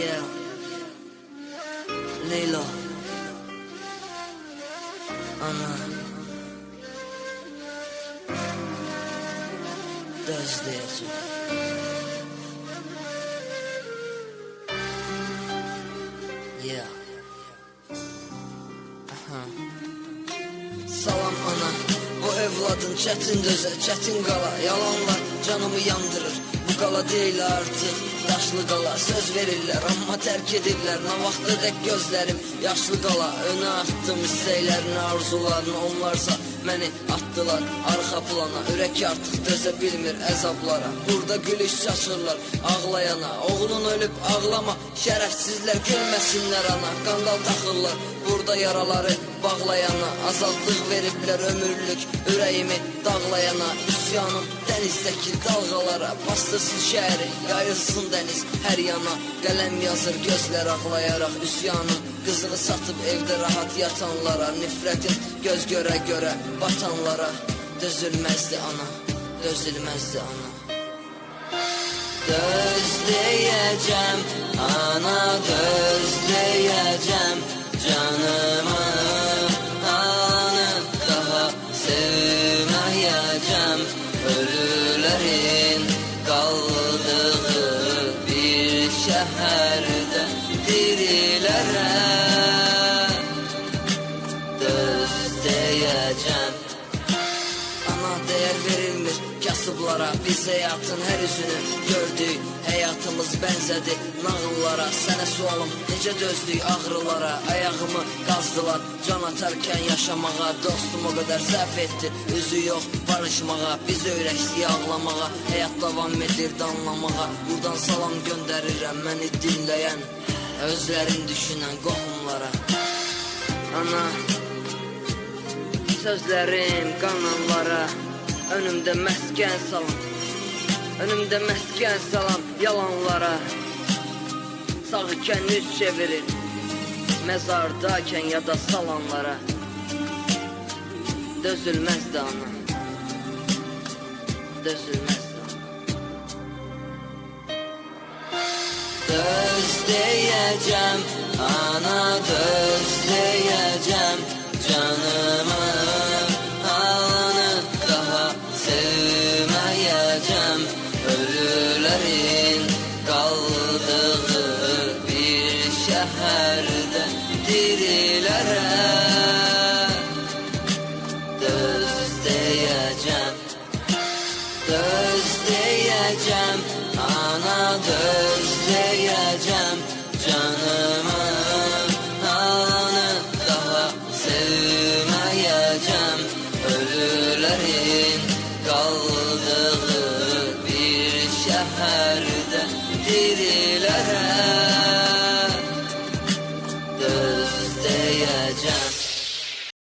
Yeah. Leyla. Ana. Dözleyeceğim. Yeah. Aha. Salam ana Bu evladın çətin dözə, çətin qala Yalanlar canımı yandırır Bu qala deyil artıq Daşlı qala söz verirlər Amma tərk edirlər Nə vaxta dək gözlərim Yaşlı qala önə attım istəklərini Arzularını onlarsa məni attılar. Arxa plana ürək artıq dözə bilmir əzablara Burada gülüş saçırlar ağlayana. Oğlun ölüb ağlama Şərəfsizlər gülməsinlər ana. Qandal taxırlar burada yaraları bağlayana. Azadlıq veriblər ömürlük ürəyimi dağlayana. Üsyanım dənizdəki dalğalara Bastırsın şəhəri yayılsın dəniz hər yana Qələm yazır gözlər ağlayaraq Üsyanım qızını satıb evdə rahat yatanlara Nifrətin göz görə görə batanlara Dözülməzdi ana, dözülməzdi ana Gözleyeceğim ana gözleyeceğim canımı anı daha sevmeyeceğim ölülerin değer verilmir. Kasıblara Biz hayatın her yüzünü. Gördük Hayatımız benzedi. Nağıllara Sənə sualım. Necə dözdük ağrılara. Ayağımı qazdılar can atarkən yaşamağa Dostum o qədər səhv etdi Üzü yox barışmağa Biz öyrəşdik ağlamağa. Həyat davam edirdi anlamağa Buradan salam göndərirəm məni dinləyən Özlərin düşünən qohumlara Ana. Sözlerim kanallara Önümde mesken salam. Önümde mesken salam yalanlara. Sağ iken yüz çevirir Mezardayken ya da salanlara Dözülmezdi ana. Dözülmezdi ana. Dözleyeceğim ana dözleyeceğim gözlere Dözdeyeceğim Ana dözdeyeceğim Canımı anı daha sevmeyeceğim Ölülerin kaldı